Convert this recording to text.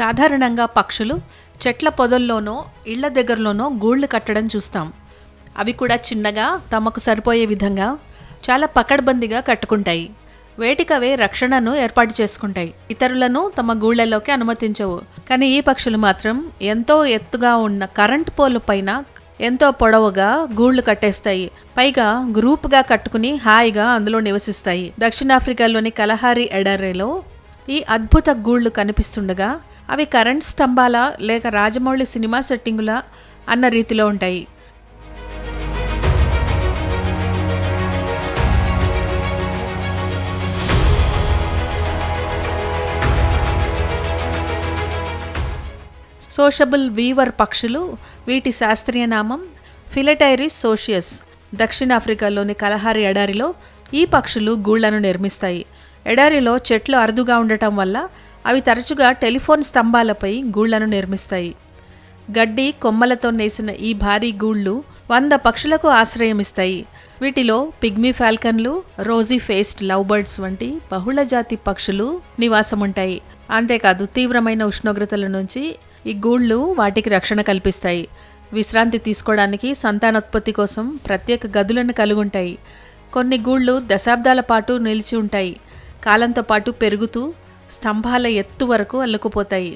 సాధారణంగా పక్షులు చెట్ల పొదల్లోనో ఇళ్ళ దగ్గరలోనో గూళ్ళు కట్టడం చూస్తాం. అవి కూడా చిన్నగా తమకు సరిపోయే విధంగా చాలా పకడ్బందీగా కట్టుకుంటాయి. వేటికవే రక్షణను ఏర్పాటు చేసుకుంటాయి. ఇతరులను తమ గూళ్ళలోకి అనుమతించవు. కానీ ఈ పక్షులు మాత్రం ఎంతో ఎత్తుగా ఉన్న కరెంట్ పోలు పైన ఎంతో పొడవుగా గూళ్ళు కట్టేస్తాయి. పైగా గ్రూప్గా కట్టుకుని హాయిగా అందులో నివసిస్తాయి. దక్షిణాఫ్రికాలోని కలహారి ఎడారేలో ఈ అద్భుత గూళ్ళు కనిపిస్తుండగా అవి కరెంట్ స్తంభాల లేక రాజమౌళి సినిమా సెట్టింగుల అన్న రీతిలో ఉంటాయి. సోషబుల్ వీవర్ పక్షులు వీటి శాస్త్రీయ నామం ఫిలటైరిస్ సోషియస్. దక్షిణాఫ్రికాలోని కలహారి ఎడారిలో ఈ పక్షులు గూళ్ళను నిర్మిస్తాయి. ఎడారిలో చెట్లు అరుదుగా ఉండటం వల్ల అవి తరచుగా టెలిఫోన్ స్తంభాలపై గూళ్ళను నిర్మిస్తాయి. గడ్డి కొమ్మలతో నేసిన ఈ భారీ గూళ్ళు వంద పక్షులకు ఆశ్రయమిస్తాయి. వీటిలో పిగ్మీ ఫాల్కన్లు రోజీ ఫేస్డ్ లవ్ బర్డ్స్ వంటి బహుళ జాతి పక్షులు నివాసముంటాయి. అంతేకాదు తీవ్రమైన ఉష్ణోగ్రతల నుంచి ఈ గూళ్ళు వాటికి రక్షణ కల్పిస్తాయి. విశ్రాంతి తీసుకోవడానికి సంతానోత్పత్తి కోసం ప్రత్యేక గదులను కలిగి ఉంటాయి కొన్ని గూళ్ళు దశాబ్దాల పాటు నిలిచి ఉంటాయి. కాలంతో పాటు పెరుగుతూ స్తంభాల ఎత్తు వరకు అల్లుకుపోతాయి.